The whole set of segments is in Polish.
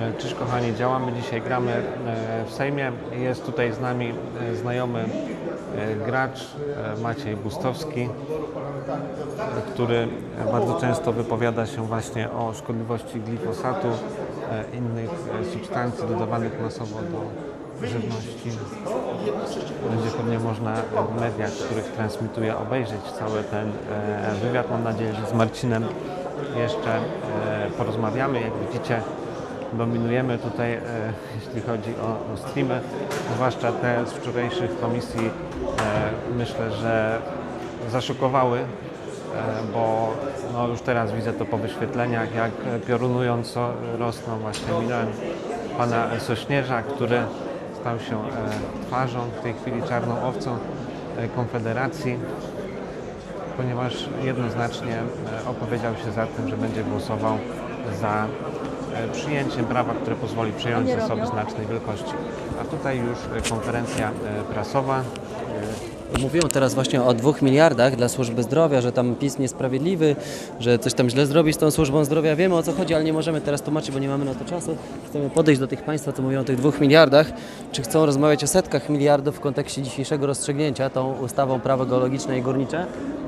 E, Cześć kochani, działamy dzisiaj, gramy e, w Sejmie. Jest tutaj z nami e, znajomy gracz Maciej Bustowski, który bardzo często wypowiada się właśnie o szkodliwości glifosatu, innych substancji dodawanych masowo do żywności. Będzie pewnie można w mediach, których transmituje, obejrzeć cały ten wywiad. Mam nadzieję, że z Marcinem jeszcze e, porozmawiamy. Jak widzicie, dominujemy tutaj, e, jeśli chodzi o, streamy, zwłaszcza te z wczorajszych komisji. E, myślę, że zaszokowały, bo no, już teraz widzę to po wyświetleniach, jak piorunująco rosną. Właśnie minąłem pana Sośnierza, który stał się twarzą, w tej chwili czarną owcą Konfederacji ponieważ jednoznacznie e, opowiedział się za tym, że będzie głosował za e, przyjęciem prawa, które pozwoli przejąć zasoby znacznej wielkości. A tutaj już e, konferencja prasowa. Mówią teraz właśnie o dwóch miliardach dla służby zdrowia, że tam PiS niesprawiedliwy, że coś tam źle zrobi z tą służbą zdrowia. Wiemy o co chodzi, ale nie możemy teraz tłumaczyć, bo nie mamy na to czasu. Chcemy podejść do tych państwa, co mówią o tych dwóch miliardach. Czy chcą rozmawiać o setkach miliardów w kontekście dzisiejszego rozstrzygnięcia tą ustawą prawo geologiczne i górnicze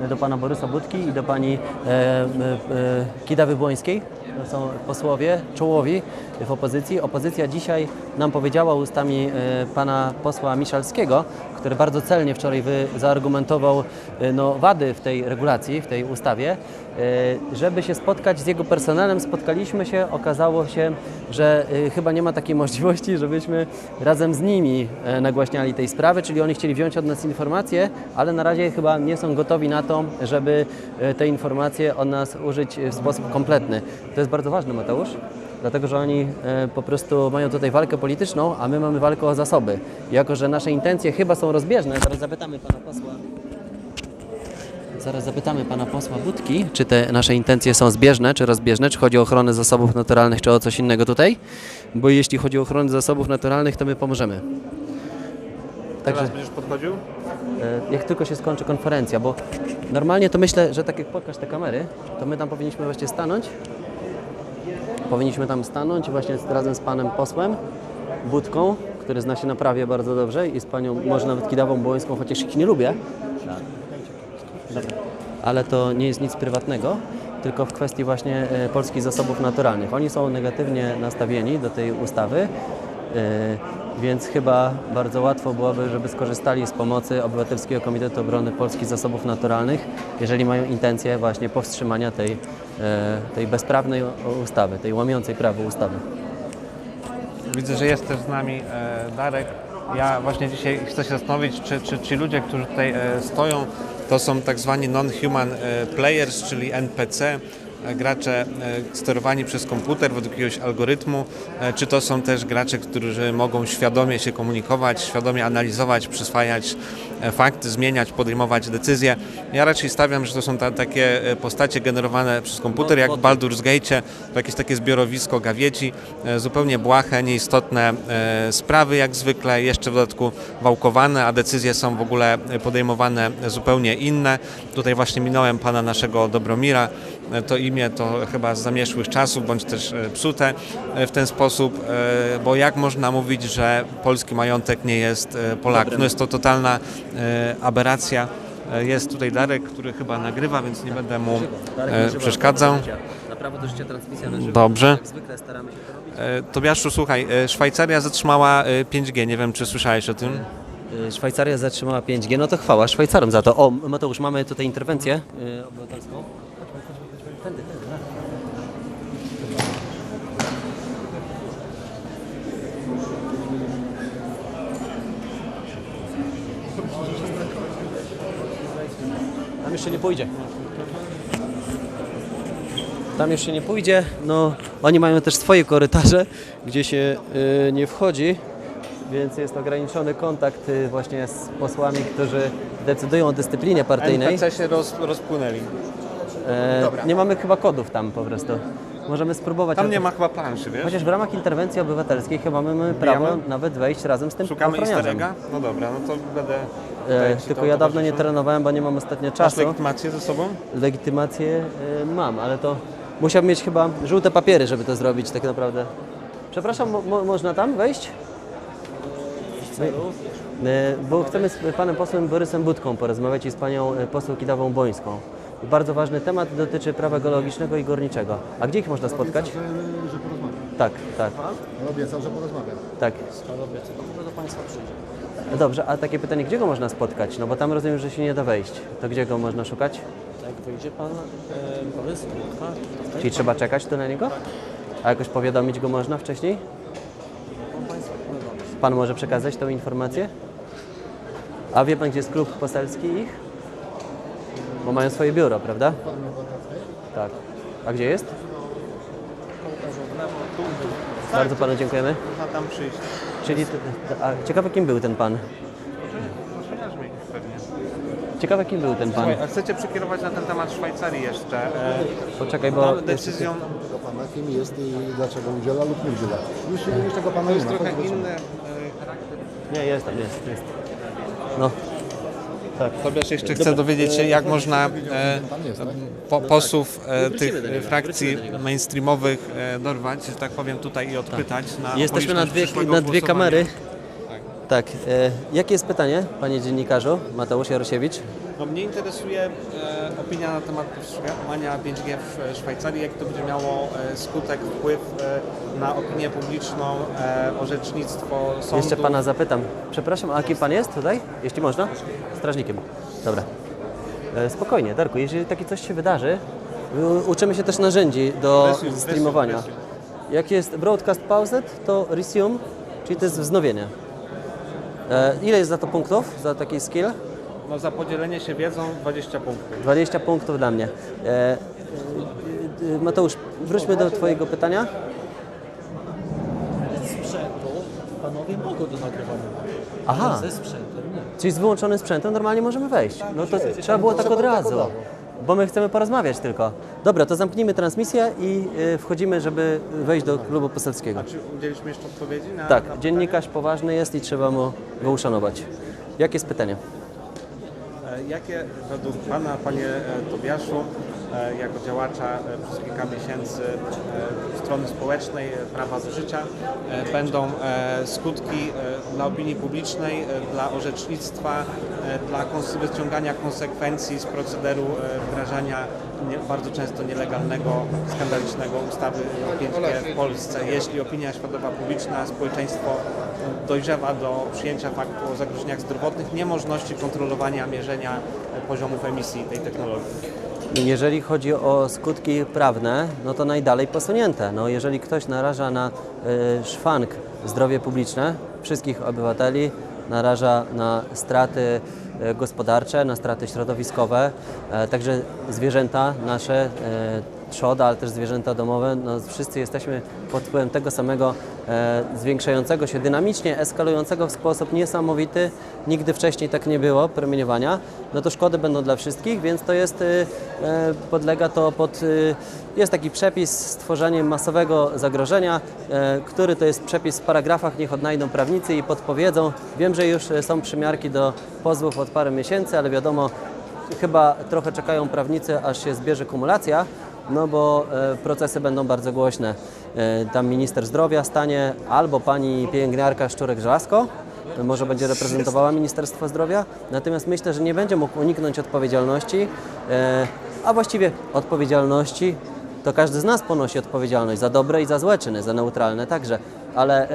do pana Borysa Budki i do pani e, e, e. To są posłowie czołowi w opozycji. Opozycja dzisiaj nam powiedziała ustami e, pana posła Miszalskiego, który bardzo celnie wczoraj zaargumentował e, no, wady w tej regulacji, w tej ustawie. E, Żeby się spotkać z jego personelem, spotkaliśmy się, okazało się, że e, chyba nie ma takiej możliwości, żebyśmy razem z nimi nagłaśniali tej sprawy, czyli oni chcieli wziąć od nas informacje, ale na razie chyba nie są gotowi na to, żeby te informacje od nas użyć w sposób kompletny. To jest bardzo ważne, Mateusz. Dlatego, że oni e, po prostu mają tutaj walkę polityczną, a my mamy walkę o zasoby. Jako, że nasze intencje chyba są rozbieżne, zaraz zapytamy pana posła. Zaraz zapytamy pana posła Budki, czy te nasze intencje są zbieżne, czy rozbieżne, czy chodzi o ochronę zasobów naturalnych, czy o coś innego tutaj. Bo jeśli chodzi o ochronę zasobów naturalnych, to my pomożemy. Także Teraz będziesz podchodził? e, jak tylko się skończy konferencja, bo normalnie to myślę, że tak jak pokaż te kamery, to my tam powinniśmy właśnie stanąć. Powinniśmy tam stanąć właśnie razem z panem posłem Budką, który zna się na prawie bardzo dobrze i z panią, może nawet Kidawą Bołońską, chociaż ich nie lubię. Dobra. Ale to nie jest nic prywatnego, tylko w kwestii właśnie e, polskich zasobów naturalnych. Oni są negatywnie nastawieni do tej ustawy, e, więc chyba bardzo łatwo byłoby, żeby skorzystali z pomocy Obywatelskiego Komitetu Obrony Polskich Zasobów Naturalnych, jeżeli mają intencję właśnie powstrzymania tej, e, tej bezprawnej ustawy, tej łamiącej prawo ustawy. Widzę, że jest też z nami e, Darek. Ja właśnie dzisiaj chcę się zastanowić, czy, czy ci ludzie, którzy tutaj e, stoją, to są tak zwani non-human players, czyli NPC, gracze e, sterowani przez komputer według jakiegoś algorytmu, e, czy to są też gracze, którzy mogą świadomie się komunikować, świadomie analizować, przyswajać e, fakty, zmieniać, podejmować decyzje. Ja raczej stawiam, że to są ta, takie e, postacie generowane przez komputer, jak w Baldur's Gate, to jakieś takie zbiorowisko gawiedzi, e, zupełnie błahe, nieistotne e, sprawy jak zwykle, jeszcze w dodatku wałkowane, a decyzje są w ogóle podejmowane zupełnie inne. Tutaj właśnie minąłem pana naszego Dobromira, E, to imię to chyba z zamieszłych czasów, bądź też e, psute e, w ten sposób, e, bo jak można mówić, że polski majątek nie jest e, Polak? No jest to totalna e, aberracja. E, Jest tutaj Darek, który chyba nagrywa, więc nie będę mu e, przeszkadzał. Na prawo do życia transmisja na żywo. Dobrze. Jak zwykle staramy się to robić. E, Tobiaszu, słuchaj, e, Szwajcaria zatrzymała e, 5G, nie wiem czy słyszałeś o tym. Szwajcaria zatrzymała 5G, no to chwała Szwajcarom za to. O, Mateusz, mamy tutaj interwencję obywatelską. Tędy, tędy, jeszcze nie pójdzie. Tam się nie pójdzie. No, oni mają też swoje korytarze, gdzie się y, nie wchodzi, więc jest ograniczony kontakt y, właśnie z posłami, którzy decydują o dyscyplinie partyjnej. NPC się roz, rozpłynęli. E, nie mamy chyba kodów tam po prostu. Możemy spróbować. Tam nie ma chyba planszy, wiesz? Chociaż w ramach interwencji obywatelskiej chyba mamy prawo nawet wejść razem z tym Szukamy easter ochroniarzem. egga? No dobra, no to będę... E, tylko to ja dawno nie trenowałem, bo nie mam ostatnio Masz czasu. legitymację ze sobą? Legitymację e, mam, ale to Musiałbym mieć chyba żółte papiery, żeby to zrobić tak naprawdę. Przepraszam, mo- mo- można tam wejść? E, Bo chcemy z panem posłem Borysem Budką porozmawiać i z panią e, poseł Kidawą Bońską. Bardzo ważny temat dotyczy prawa geologicznego i górniczego. A gdzie ich można spotkać? Że, że porozmawiam. Tak, tak, On obiecał, że porozmawiam. tak. No Dobrze, a takie pytanie, gdzie go można spotkać? No bo tam rozumiem, że się nie da wejść. To gdzie go można szukać? Jak wyjdzie pan e, Borys to Czyli trzeba czekać tu na niego? A jakoś powiadomić go można wcześniej? pan Państwa. Pan może przekazać tą informację? A wie pan, gdzie jest klub poselski ich? Bo mają swoje biuro, prawda? Tak. A gdzie jest? Bardzo panu dziękujemy. Można tam przyjść. Czyli, a ciekawe kim był ten pan? Ochroniarz mnie pewnie. Ciekawe kim był ten pan? Słuchaj, a chcecie przekierować na ten temat Szwajcarii jeszcze? E, Poczekaj, bo... Decyzją Tego pana, kim jest i dlaczego udziela lub nie udziela. Już, już tego pana to nie jest ma. trochę chodź, inny e, charakter. Nie, jest tam, jest, jest. No, Tobiasz jeszcze chce dowiedzieć się, jak można e, tak? po, posłów e, tych frakcji mainstreamowych e, dorwać, że tak powiem, tutaj i odpytać na Jesteśmy na dwie, na dwie kamery. Tak. E, jakie jest pytanie, panie dziennikarzu? Mateusz Jarusiewicz. No, mnie interesuje e, opinia na temat powstrzymania 5G w e, Szwajcarii, jak to będzie miało e, skutek, wpływ e, na opinię publiczną, e, orzecznictwo sądu. Jeszcze pana zapytam. Przepraszam, a kim pan jest tutaj? Jeśli można? Strażnikiem. Dobra. E, spokojnie, Darku, jeżeli takie coś się wydarzy, u- uczymy się też narzędzi do Resume, streamowania. resume, Jak jest broadcast paused, to resume, czyli to jest wznowienie. E, ile jest za to punktów, za taki skill? No, za podzielenie się wiedzą 20 punktów. 20 punktów dla mnie. E, e, Mateusz, wróćmy do twojego pytania. Sprzętu panowie mogą do nagrywania. Aha. Ze sprzętem nie. Czyli z wyłączonym sprzętem normalnie możemy wejść. No to trzeba było tak od razu. Bo my chcemy porozmawiać tylko. Dobra, to zamknijmy transmisję i y, wchodzimy, żeby wejść do klubu poselskiego. Czy udzieliśmy jeszcze odpowiedzi na Tak, na dziennikarz poważny jest i trzeba mu go uszanować. Jakie jest pytanie? E, Jakie według Pana, Panie e, Tobiaszu, e, jako działacza przez kilka miesięcy strony społecznej Prawa do Życia będą skutki dla opinii publicznej, dla orzecznictwa, dla kons- wyciągania konsekwencji z procederu e, wdrażania bardzo często nielegalnego, skandalicznego ustawy o 5G w Polsce. Jeśli opinia światowa publiczna, społeczeństwo dojrzewa do przyjęcia faktu o zagrożeniach zdrowotnych, niemożności kontrolowania, mierzenia e, poziomów emisji tej technologii. Jeżeli chodzi o skutki prawne, no to najdalej posunięte. No jeżeli ktoś naraża na y, szwank zdrowie publiczne wszystkich obywateli, naraża na straty y, gospodarcze, na straty środowiskowe, e, także zwierzęta nasze, e, trzoda, ale też zwierzęta domowe, no wszyscy jesteśmy pod wpływem tego samego e, zwiększającego się dynamicznie, eskalującego w sposób niesamowity. Nigdy wcześniej tak nie było promieniowania. No to szkody będą dla wszystkich, więc to jest, y, e, podlega to pod, jest taki przepis stworzenie masowego zagrożenia, e, który to jest przepis w paragrafach, niech odnajdą prawnicy i podpowiedzą. Wiem, że już e, są przymiarki do pozwów od parę miesięcy, ale wiadomo, chyba trochę czekają prawnicy, aż się zbierze kumulacja, no bo e, procesy będą bardzo głośne. E, tam minister zdrowia stanie albo pani pielęgniarka Szczurek-Żelazko, e, może będzie reprezentowała Ministerstwo Zdrowia, natomiast myślę, że nie będzie mógł uniknąć odpowiedzialności, a właściwie odpowiedzialności to każdy z nas ponosi odpowiedzialność za dobre i za złe czyny, za neutralne także, ale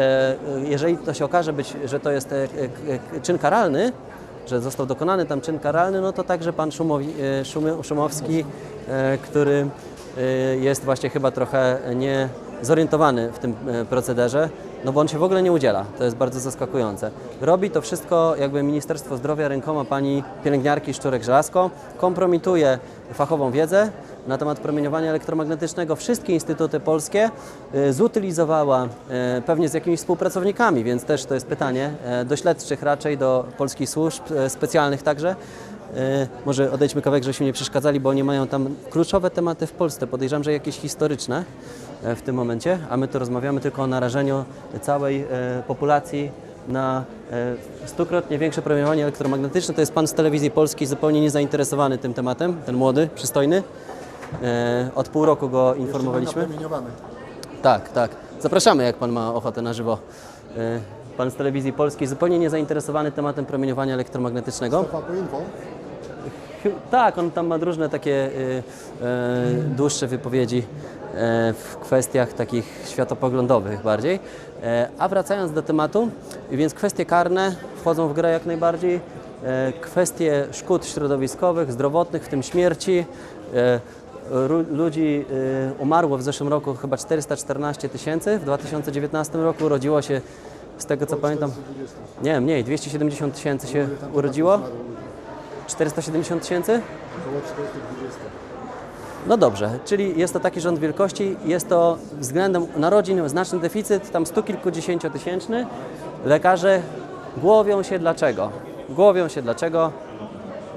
jeżeli to się okaże być, że to jest czyn karalny, że został dokonany tam czyn karalny, no to także pan Szumowi, Szumy- Szumowski, który jest właśnie chyba trochę nie zorientowany w tym e, procederze, no bo on się w ogóle nie udziela. To jest bardzo zaskakujące. Robi to wszystko jakby Ministerstwo Zdrowia rękoma pani pielęgniarki Szczurek-Żelazko, kompromituje fachową wiedzę na temat promieniowania elektromagnetycznego. Wszystkie instytuty polskie e, zutylizowała pewnie z jakimiś współpracownikami, więc też to jest pytanie do śledczych raczej, do polskich służb specjalnych także. E, Może odejdźmy kawałek, żebyśmy nie przeszkadzali, bo oni mają tam kluczowe tematy w Polsce. Podejrzewam, że jakieś historyczne e, w tym momencie, a my tu rozmawiamy tylko o narażeniu całej e, populacji na stukrotnie większe promieniowanie elektromagnetyczne. To jest pan z telewizji polskiej zupełnie niezainteresowany tym tematem, ten młody, przystojny. Od pół roku go informowaliśmy. Tak, tak. Zapraszamy, jak Pan ma ochotę na żywo. Pan z telewizji polskiej, zupełnie niezainteresowany tematem promieniowania elektromagnetycznego. Faku Info. Tak, on tam ma różne takie y, e, dłuższe wypowiedzi e, w kwestiach takich światopoglądowych bardziej. E, a wracając do tematu, więc kwestie karne wchodzą w grę jak najbardziej. E, kwestie szkód środowiskowych, zdrowotnych, w tym śmierci. Ludzi e, umarło w zeszłym roku chyba 414 tysięcy, w 2019 roku urodziło się, z tego co pamiętam, nie, mniej, 270 tysięcy się urodziło. 470 tysięcy? Około 420. No dobrze, czyli jest to taki rząd wielkości, jest to względem narodzin znaczny deficyt, tam stu kilkudziesięciotysięczny. Lekarze głowią się dlaczego. Głowią się dlaczego.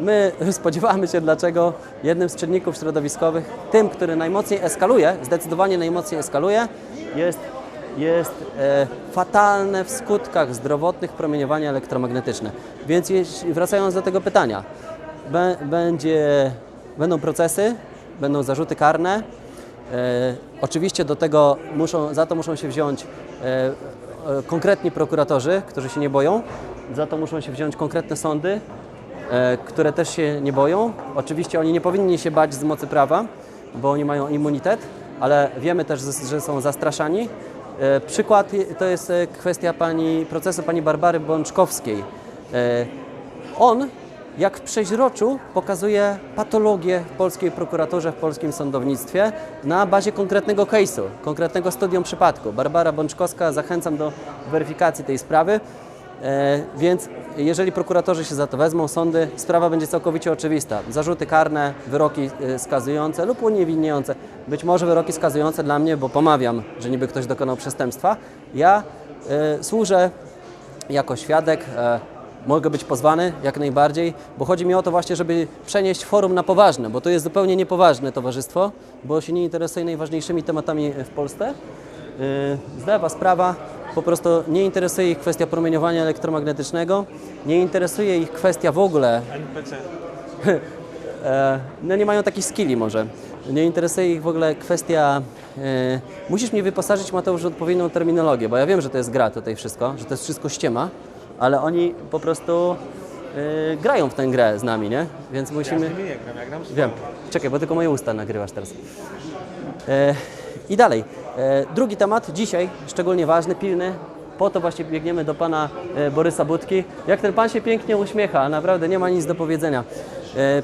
My spodziewamy się dlaczego. Jednym z czynników środowiskowych, tym, który najmocniej eskaluje, zdecydowanie najmocniej eskaluje, jest, jest e, fatalne w skutkach zdrowotnych promieniowanie elektromagnetyczne. Więc jeśli, wracając do tego pytania, będzie, będą procesy, będą zarzuty karne. E, oczywiście do tego muszą, za to muszą się wziąć e, e, konkretni prokuratorzy, którzy się nie boją. Za to muszą się wziąć konkretne sądy, e, które też się nie boją. Oczywiście oni nie powinni się bać z mocy prawa, bo oni mają immunitet, ale wiemy też, że są zastraszani. E, przykład to jest e, kwestia pani, procesu pani Barbary Bączkowskiej. E, on, jak w przeźroczu, pokazuje patologię w polskiej prokuraturze, w polskim sądownictwie na bazie konkretnego case'u, konkretnego studium przypadku. Barbara Bączkowska, zachęcam do weryfikacji tej sprawy. E, więc jeżeli prokuratorzy się za to wezmą, sądy, sprawa będzie całkowicie oczywista. Zarzuty karne, wyroki e, skazujące lub uniewinniające. Być może wyroki skazujące dla mnie, bo pomawiam, że niby ktoś dokonał przestępstwa. Ja e, służę jako świadek. E, mogę być pozwany jak najbardziej, bo chodzi mi o to właśnie, żeby przenieść forum na poważne, bo to jest zupełnie niepoważne towarzystwo, bo się nie interesuje najważniejszymi tematami w Polsce. E, zlewa sprawa, po prostu nie interesuje ich kwestia promieniowania elektromagnetycznego, nie interesuje ich kwestia w ogóle NPC. E, no nie mają takich skilli może. Nie interesuje ich w ogóle kwestia... E, musisz mnie wyposażyć, Mateusz, w odpowiednią terminologię, bo ja wiem, że to jest gra tutaj wszystko, że to jest wszystko ściema, ale oni po prostu e, grają w tę grę z nami, nie? Więc musimy... Ja z nimi nie gram, ja gram z Wiem. Czekaj, bo tylko moje usta nagrywasz teraz. E, I dalej. E, drugi temat, dzisiaj szczególnie ważny, pilny. Po to właśnie biegniemy do pana e, Borysa Budki. Jak ten pan się pięknie uśmiecha, naprawdę nie ma nic do powiedzenia.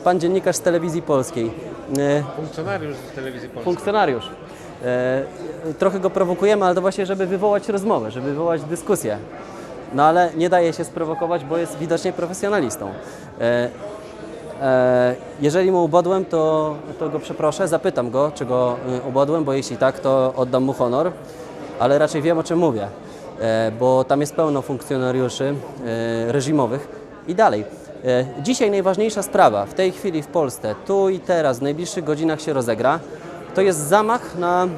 Pan dziennikarz z telewizji polskiej. Funkcjonariusz z telewizji polskiej. funkcjonariusz. Trochę go prowokujemy, ale to właśnie, żeby wywołać rozmowę, żeby wywołać dyskusję. No ale nie daje się sprowokować, bo jest widocznie profesjonalistą. E, e, jeżeli mu ubodłem, to, to go przeproszę, zapytam go, czy go y, ubodłem, bo jeśli tak, to oddam mu honor, ale raczej wiem, o czym mówię, e, bo tam jest pełno funkcjonariuszy reżimowych i dalej. Dzisiaj najważniejsza sprawa w tej chwili w Polsce, tu i teraz, w najbliższych godzinach się rozegra, to jest zamach na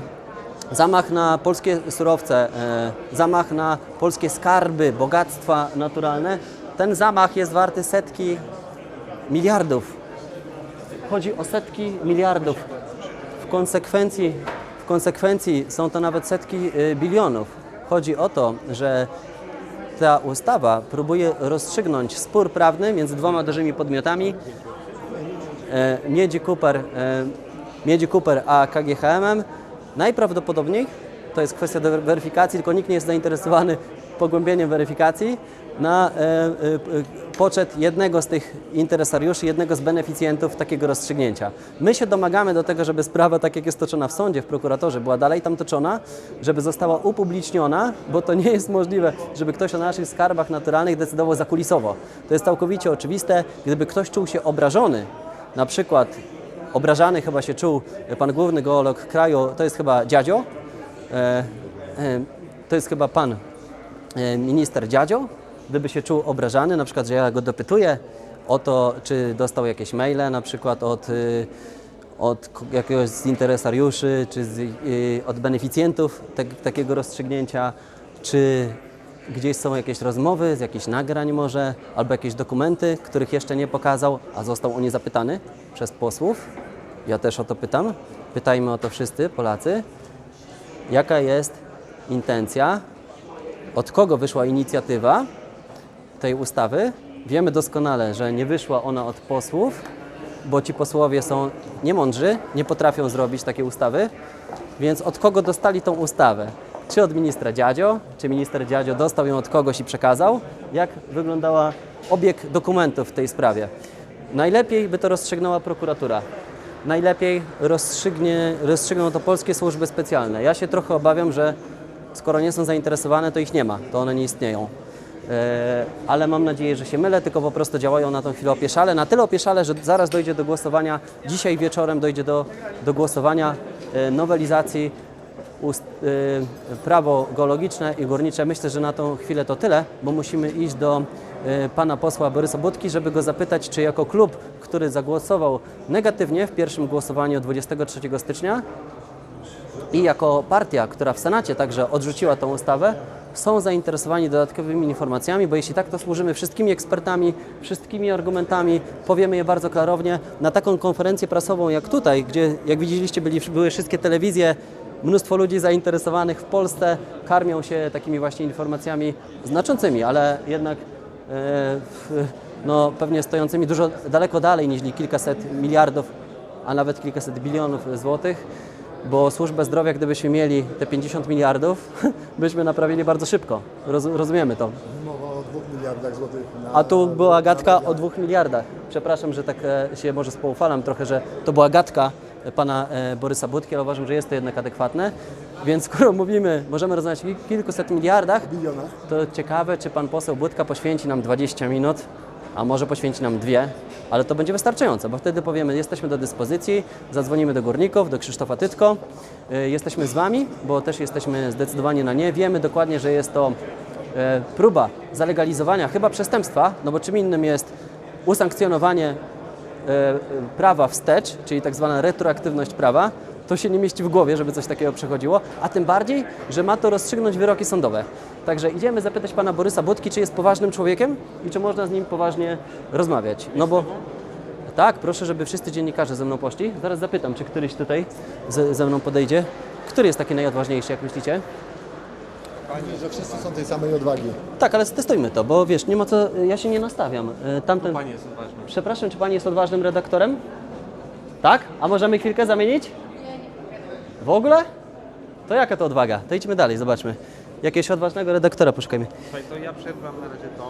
Zamach na polskie surowce, e, zamach na polskie skarby, bogactwa naturalne. Ten zamach jest warty setki miliardów. Chodzi o setki miliardów. W konsekwencji, w konsekwencji są to nawet setki e, bilionów. Chodzi o to, że ta ustawa próbuje rozstrzygnąć spór prawny między dwoma dużymi podmiotami, e, Miedzi Cooper, Miedzi Cooper a KGHM. Najprawdopodobniej to jest kwestia weryfikacji, tylko nikt nie jest zainteresowany pogłębieniem weryfikacji na e, e, poczet jednego z tych interesariuszy, jednego z beneficjentów takiego rozstrzygnięcia. My się domagamy do tego, żeby sprawa, tak jak jest toczona w sądzie, w prokuratorze, była dalej tam toczona, żeby została upubliczniona, bo to nie jest możliwe, żeby ktoś o naszych skarbach naturalnych decydował zakulisowo. To jest całkowicie oczywiste. Gdyby ktoś czuł się obrażony, na przykład obrażany chyba się czuł pan główny geolog kraju, to jest chyba dziadzio, e, e, to jest chyba pan e, minister dziadzio, gdyby się czuł obrażany, na przykład, że ja go dopytuję o to, czy dostał jakieś maile, na przykład od, od jakiegoś z interesariuszy, czy z, od beneficjentów tak, takiego rozstrzygnięcia, czy gdzieś są jakieś rozmowy, z jakichś nagrań może, albo jakieś dokumenty, których jeszcze nie pokazał, a został o nie zapytany przez posłów, Ja też o to pytam. Pytajmy o to wszyscy, Polacy. Jaka jest intencja, od kogo wyszła inicjatywa tej ustawy? Wiemy doskonale, że nie wyszła ona od posłów, bo ci posłowie są niemądrzy, nie potrafią zrobić takiej ustawy. Więc od kogo dostali tą ustawę? Czy od ministra Dziadzio? Czy minister Dziadzio dostał ją od kogoś i przekazał? Jak wyglądała obieg dokumentów w tej sprawie? Najlepiej by to rozstrzygnęła prokuratura. Najlepiej rozstrzygnie, rozstrzygną to polskie służby specjalne. Ja się trochę obawiam, że skoro nie są zainteresowane, to ich nie ma, to one nie istnieją. E, ale mam nadzieję, że się mylę, tylko po prostu działają na tą chwilę opieszale. Na tyle opieszale, że zaraz dojdzie do głosowania, dzisiaj wieczorem dojdzie do, do głosowania e, nowelizacji ust, e, prawo geologiczne i górnicze. Myślę, że na tą chwilę to tyle, bo musimy iść do pana posła Borysa Budki, żeby go zapytać, czy jako klub, który zagłosował negatywnie w pierwszym głosowaniu 23 stycznia, i jako partia, która w Senacie także odrzuciła tą ustawę, są zainteresowani dodatkowymi informacjami, bo jeśli tak, to służymy wszystkimi ekspertami, wszystkimi argumentami, powiemy je bardzo klarownie. Na taką konferencję prasową jak tutaj, gdzie jak widzieliście byli, były wszystkie telewizje, mnóstwo ludzi zainteresowanych w Polsce, karmią się takimi właśnie informacjami znaczącymi, ale jednak w- no, pewnie stojącymi dużo daleko dalej niż kilkaset miliardów, a nawet kilkaset bilionów złotych bo służbę zdrowia, gdybyśmy mieli te 50 miliardów, byśmy naprawili bardzo szybko. Roz, rozumiemy to. Mowa o 2 miliardach złotych. Na, A tu była gadka o 2 miliardach. Przepraszam, że tak e, się może spoufalam trochę, że to była gadka pana e, Borysa Budki, ale uważam, że jest to jednak adekwatne. Więc skoro mówimy, możemy rozmawiać o kil- kilkuset miliardach, to ciekawe, czy pan poseł Budka poświęci nam 20 minut, a może poświęci nam dwie, ale to będzie wystarczające, bo wtedy powiemy, jesteśmy do dyspozycji, zadzwonimy do górników, do Krzysztofa Tytko, y, jesteśmy z wami, bo też jesteśmy zdecydowani na nie, wiemy dokładnie, że jest to e, próba zalegalizowania chyba przestępstwa, no bo czym innym jest usankcjonowanie e, prawa wstecz, czyli tak zwana retroaktywność prawa, to się nie mieści w głowie, żeby coś takiego przechodziło, a tym bardziej, że ma to rozstrzygnąć wyroki sądowe. Także idziemy zapytać pana Borysa Budki, czy jest poważnym człowiekiem i czy można z nim poważnie rozmawiać. No bo tak, proszę, żeby wszyscy dziennikarze ze mną poszli. Zaraz zapytam, czy któryś tutaj ze, ze mną podejdzie. Który jest taki najodważniejszy, jak myślicie? Pani, że wszyscy są tej samej odwagi. Tak, ale testujmy to, bo wiesz, nie ma co, ja się nie nastawiam. E, Tamten... Pani jest odważna. Przepraszam, czy pani jest odważnym redaktorem? Tak? A możemy chwilkę zamienić? W ogóle? To jaka to odwaga? To idźmy dalej, zobaczmy. Jakiegoś odważnego redaktora poszukajmy. Słuchaj, to ja przerwam na razie tą.